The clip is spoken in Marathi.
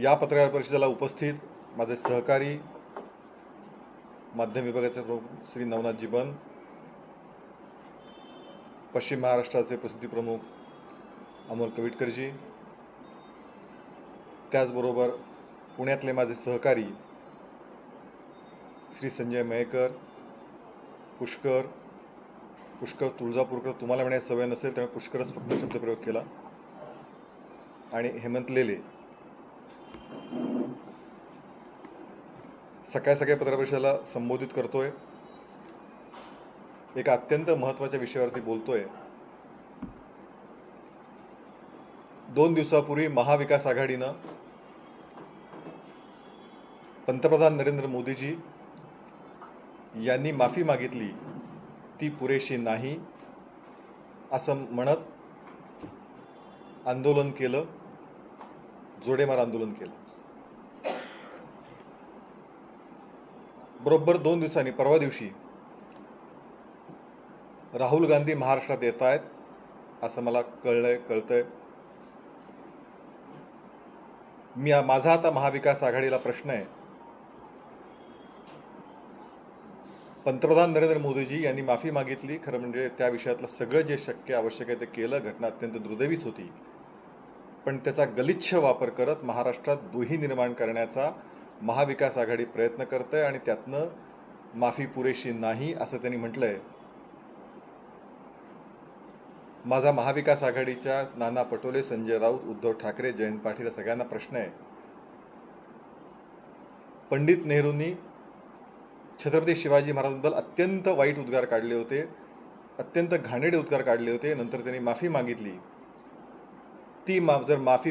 या पत्रकार परिषदेला उपस्थित माझे सहकारी माध्यम विभागाचे प्रमुख श्री नवनाथजी बन पश्चिम महाराष्ट्राचे प्रसिद्धी प्रमुख अमोल कविटकरजी त्याचबरोबर पुण्यातले माझे सहकारी श्री संजय मयेकर पुष्कर पुष्कर तुळजापूरकर तुम्हाला म्हणायची सवय नसेल त्यामुळे पुष्करच फक्त शब्दप्रयोग केला. आणि हेमंत लेले सकाळ सकाळी पत्रपरिषदेला संबोधित करतोय. एका अत्यंत महत्त्वाच्या विषयावरती बोलतोय. दोन दिवसापूर्वी महाविकास आघाडीनं पंतप्रधान नरेंद्र मोदीजी यांनी माफी मागितली. ती पुरेशी नाही असं म्हणत आंदोलन केलं जोडेमार आंदोलन केलं. बरोबर दोन दिवसांनी परवा दिवशी राहुल गांधी महाराष्ट्रात येत आहेत असं मला कळलंय कळतंय. मी माझा आता महाविकास आघाडीला प्रश्न आहे. पंतप्रधान नरेंद्र मोदीजी यांनी माफी मागितली खरं म्हणजे त्या विषयातलं सगळं जे शक्य आवश्यक आहे ते केलं घटना अत्यंत दुर्दैवीच होती. पण त्याचा गलिच्छ वापर करत महाराष्ट्रात दुही निर्माण करण्याचा महाविकास आघाडी प्रयत्न करते आणि त्यातनं माफी पुरेशी नाही असं त्यांनी म्हटलंय. माझा महाविकास आघाडीच्या नाना पटोले संजय राऊत उद्धव ठाकरे जयंत पाटील सगळ्यांना प्रश्न आहे. पंडित नेहरूंनी छत्रपती शिवाजी महाराजांबद्दल अत्यंत वाईट उद्गार काढले होते अत्यंत घाणेडे उद्गार काढले होते. नंतर त्यांनी माफी मागितली. ती मा जर माफी